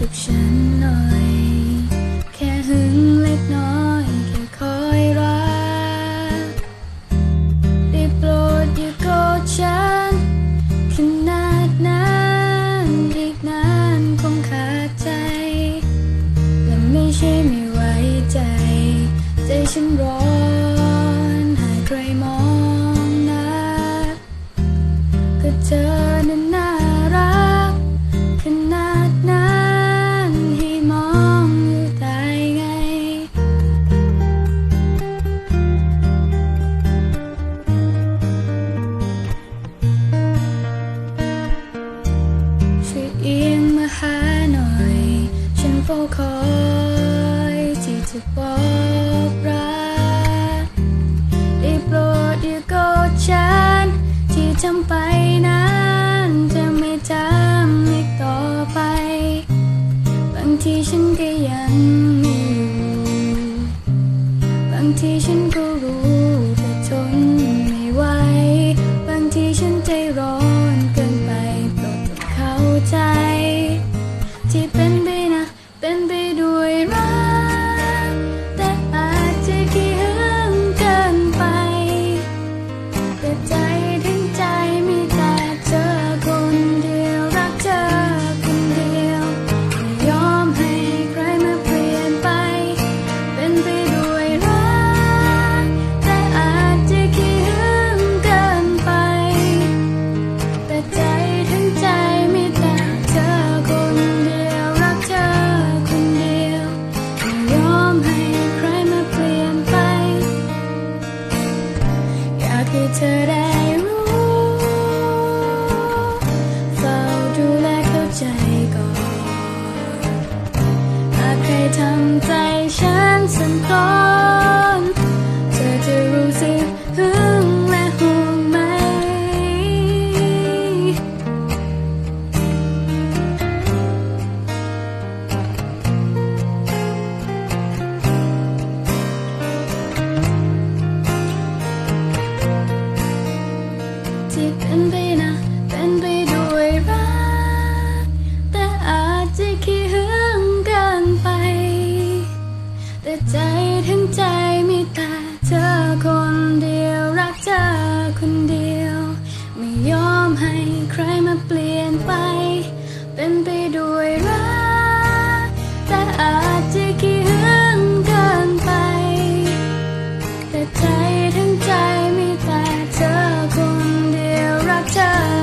กับฉันหน่อย แค่หึงเล็กน้อย แค่คอยรัก ได้โปรดอย่าโกรธฉันขนาดนั้นอีกนานคงขาดใจ และไม่ใช่ไม่ไว้ใจ ใจฉันร้อนหากใครมองน้าก็เธอนั้น ไปนั้นจะไม่ทำอีกต่อไป บางทีฉันก็ยังไม่รู้บางทีฉันก็ อได้รู้เฝ้าดูแลเข้าใจก่อนหากใครทำใจฉันสั่นคลอน คนเดียว ไม่ยอมให้ใครมาเปลี่ยนไป เป็นไปด้วยรักแต่อาจจะขี้หึงเกินไป แต่ใจทั้งใจมีแต่เธอคนเดียวรักเธอ